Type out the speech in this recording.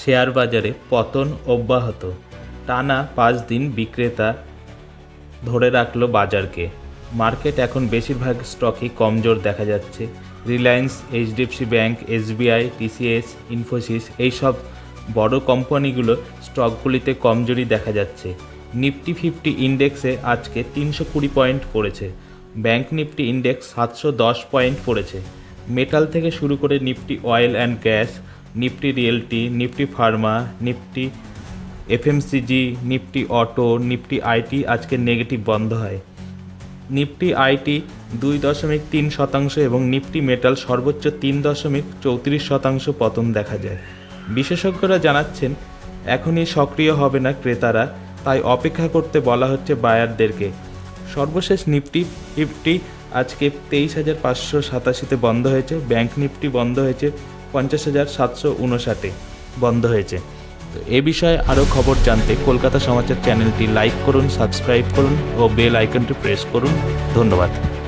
Share বাজারে পতন অব্যাহত। টানা পাঁচ দিন বিক্রেতা ধরে রাখল বাজারকে। মার্কেট এখন বেশিরভাগ স্টকই কমজোর দেখা যাচ্ছে। Reliance, HDFC bank, SBI, TCS, Infosys এইসব বড় কোম্পানিগুলো স্টকগুলিতে কমজোরি দেখা যাচ্ছে। নিফটি ফিফটি ইন্ডেক্সে আজকে তিনশো কুড়ি পয়েন্ট পড়েছে। ব্যাংক নিফটি ইন্ডেক্স সাতশো দশ পয়েন্ট পড়েছে। মেটাল থেকে শুরু করে Nifty oil and gas Nifty realty, Nifty pharma, Nifty FMCG, Nifty auto, Nifty IT আজকে নেগেটিভ বন্ধ হয়। নিফটি আইটি দুই দশমিক তিন শতাংশ এবং নিফটি মেটাল সর্বোচ্চ তিন দশমিক চৌত্রিশ শতাংশ পতন দেখা যায়। বিশেষজ্ঞরা জানাচ্ছেন, এখনই সক্রিয় হবে না ক্রেতারা, তাই অপেক্ষা করতে বলা হচ্ছে বায়ারদেরকে। সর্বশেষ নিফটি ফিফটি আজকে তেইশ হাজার পাঁচশো সাতাশিতে বন্ধ হয়েছে, ব্যাংক নিফটি বন্ধ হয়েছে পঞ্চাশ হাজার সাতশো উনষাটে বন্ধ হয়েছে। তো এ বিষয়ে আরও খবর জানতে কলকাতা সমাচার চ্যানেলটি লাইক করুন, সাবস্ক্রাইব করুন ও বেল আইকনটি প্রেস করুন। ধন্যবাদ।